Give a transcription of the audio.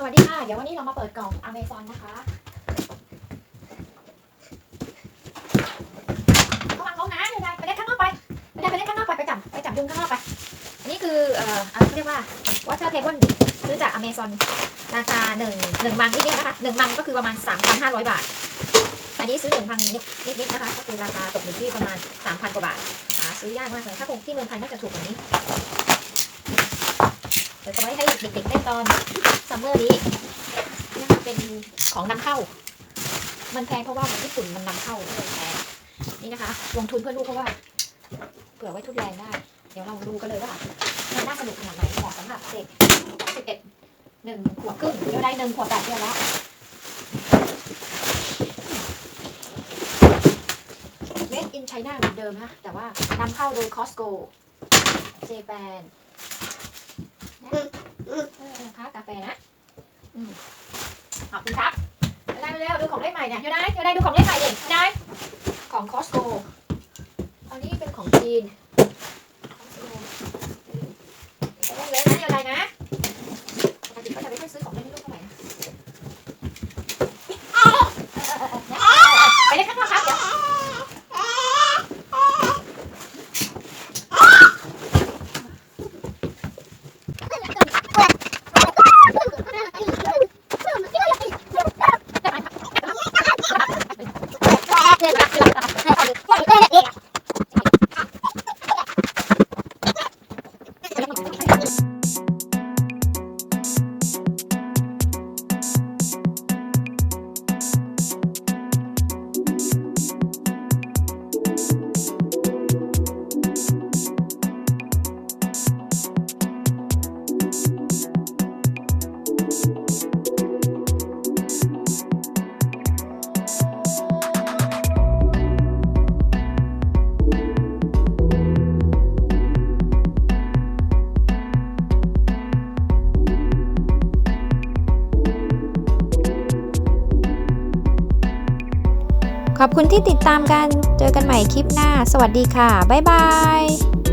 สวัสดีค่ะ เดี๋ยววันนี้เรามาเปิดกล่อง Amazon นะคะระวังลงนะเดี๋ยได้ไปเล่นข้างนอกไปไปได้ไปเล่นข้างนอกไปไปจับไปจับยุงข้างนอกไป อันนี้คือเอ่อเขาเรียกว่า water table ซื้อจาก Amazon ราคาหนึ่งหนึ่งมังนิดๆนะคะหนึ่งมังก็คือประมาณ3,500บาท อันนี้ซื้อหนึ่งพันนิดๆนะคะ ก็คือราคาตกอยู่ที่ประมาณ3,000กว่าบาทหาซื้อยากมากเลยถ้าคงที่เมืองไทยน่าจะถูกกว่านี้ ดี๋ยวจะไว้ให้เด็กๆเล่นตอนซัมเมอร์นี้นะคะเป็นของนำเข้า มันแพงเพราะว่าญี่ปุ่นมันนำเข้าเลยแพงนี่นะคะ ลงทุนเพื่อลูกเพราะว่าเผื่อไว้ทุนแรงได้ เดี๋ยวเราดูกันเลยว่ามันน่าสนุกขนาดไหนเหมาะสำหรับเด็กสิบเอ็ดหนึ่งขวบครึ่งเดี๋ยวได้หนึ่งขวบแปดเดือนแล้ว Made in China เหมือนเดิมนะแต่ว่านำเข้าโดย Costco Japan น ค้ากาแฟนะขอบคุณครับเดี๋ยวได้เร็วดูของเล่นใหม่เนี่ยเดี๋ยวได้เดี๋ยวได้ดูของเล่นใหม่ดิเดี๋ยวได้ของคอสโกอันนี้เป็นของจีน gracias. ขอบคุณที่ติดตามกัน เจอกันใหม่คลิปหน้า สวัสดีค่ะ บ๊ายบาย